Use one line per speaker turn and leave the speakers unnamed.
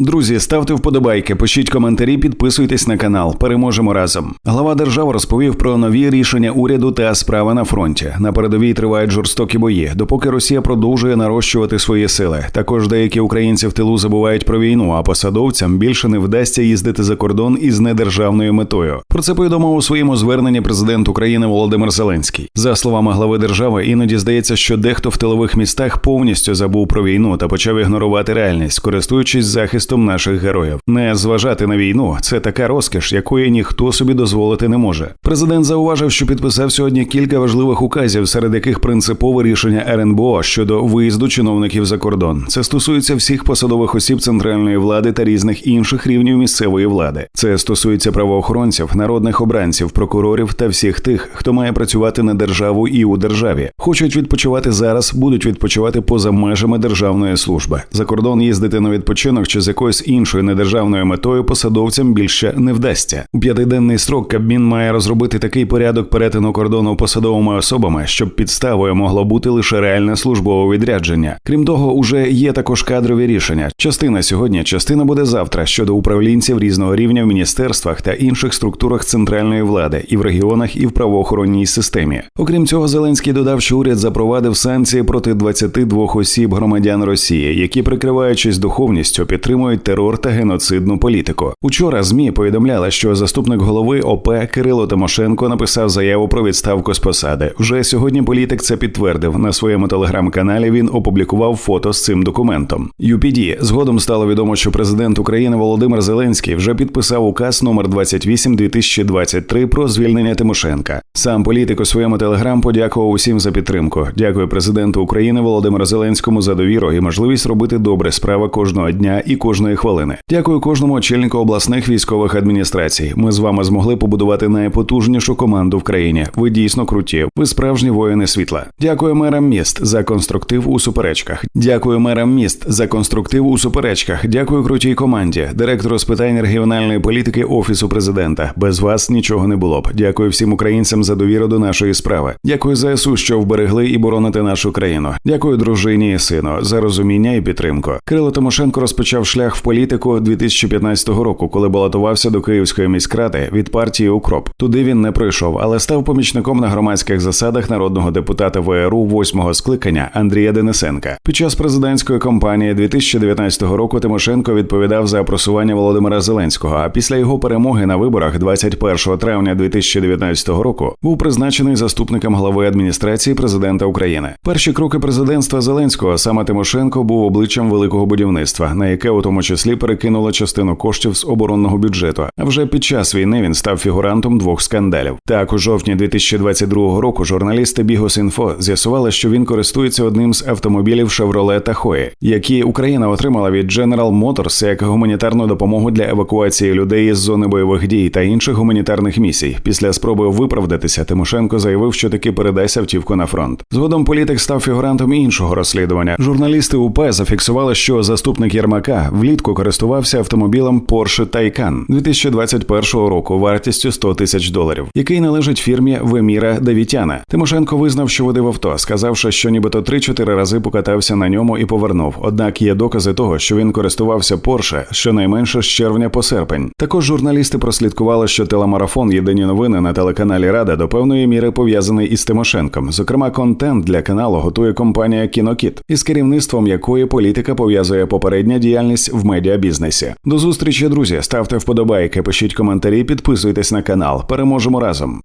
Друзі, ставте вподобайки, пишіть коментарі, підписуйтесь на канал. Переможемо разом. Глава держави розповів про нові рішення уряду та справи на фронті. На передовій тривають жорстокі бої, допоки Росія продовжує нарощувати свої сили. Також деякі українці в тилу забувають про війну, а посадовцям більше не вдасться їздити за кордон із недержавною метою. Про це повідомив у своєму зверненні президент України Володимир Зеленський. За словами глави держави, іноді здається, що дехто в тилових містах повністю забув про війну та почав ігнорувати реальність, користуючись захистом наших героїв. Не зважати на війну це така розкіш, якої ніхто собі дозволити не може. Президент зауважив, що підписав сьогодні кілька важливих указів, серед яких принципове рішення РНБО щодо виїзду чиновників за кордон. Це стосується всіх посадових осіб центральної влади та різних інших рівнів місцевої влади. Це стосується правоохоронців, народних обранців, прокурорів та всіх тих, хто має працювати на державу і у державі. Хочуть відпочивати зараз, будуть відпочивати поза межами державної служби. За кордон їздити на відпочинок чи з якоюсь іншою недержавною метою посадовцям більше не вдасться. У п'ятиденний строк Кабмін має розробити такий порядок перетину кордону посадовими особами, щоб підставою могло бути лише реальне службове відрядження. Крім того, уже є також кадрові рішення. Частина сьогодні, частина буде завтра щодо управлінців різного рівня в міністерствах та інших структурах центральної влади і в регіонах, і в правоохоронній системі. Окрім цього, Зеленський додав, що уряд запровадив санкції проти 22 осіб громадян Росії, які, прикриваючись духовністю, підтримують терор та геноцидну політику. Учора змі повідомляли, що заступник голови ОП Кирило Тимошенко написав заяву про відставку з посади. Вже сьогодні політик це підтвердив на своєму телеграм-каналі. Він опублікував фото з цим документом. UPD. згодом стало відомо, що президент України Володимир Зеленський вже підписав указ номер 28 2023 про звільнення Тимошенка. Сам політик у своєму телеграм подякував усім за підтримку. Дякую президенту України Володимиру Зеленському за довіру і можливість робити добре справи кожного дня і кожної хвилини. Дякую кожному очільнику обласних військових адміністрацій. Ми з вами змогли побудувати найпотужнішу команду в країні. Ви дійсно круті. Ви справжні воїни світла. Дякую мерам міст за конструктив у суперечках. Дякую мерам міст за конструктив у суперечках. Дякую крутій команді, директору з питань регіональної політики офісу президента. Без вас нічого не було б. Дякую всім українцям за довіру до нашої справи. Дякую ЗСУ, що вберегли і бороните нашу країну. Дякую дружині і сину за розуміння і підтримку. Кирило Тимошенко розпочав шлях в політику 2015 року, коли балотувався до Київської міськради від партії Укроп. Туди він не пройшов, але став помічником на громадських засадах народного депутата ВРУ восьмого скликання Андрія Денисенка. Під час президентської кампанії 2019 року Тимошенко відповідав за просування Володимира Зеленського. А після його перемоги на виборах 21 травня 2019 року був призначений заступником глави адміністрації президента України. Перші кроки президентства Зеленського саме Тимошенко був обличчям великого будівництва, на яке у тому числі перекинуло частину коштів з оборонного бюджету. А вже під час війни він став фігурантом двох скандалів. Так, у жовтні 2022 року журналісти Бігос.Інфо з'ясували, що він користується одним з автомобілів Chevrolet Tahoe, які Україна отримала від General Motors як гуманітарну допомогу для евакуації людей із зони бойових дій та інших гуманітарних місій. Після спроби виправдатися Тимошенко заявив, що таки передасть автівку на фронт. Згодом політик став фігурантом іншого розслідування. Журналісти УП зафіксували, що заступник Єрмака влітку користувався автомобілем Porsche Taycan 2021 року вартістю 100 тисяч доларів, який належить фірмі Веміра Давітяна. Тимошенко визнав, що водив авто, сказавши, що нібито 3-4 рази покатався на ньому і повернув. Однак є докази того, що він користувався Porsche щонайменше з червня по серпень. Також журналісти прослідкували, що телемарафон Єдині новини на телеканалі Рада до певної міри пов'язаний із Тимошенком. Зокрема, контент для каналу готує компанія Кінокіт, із керівництвом якої політика пов'язує попередня діяльність в медіабізнесі. До зустрічі, друзі. Ставте вподобайки, пишіть коментарі, підписуйтесь на канал. Переможемо разом.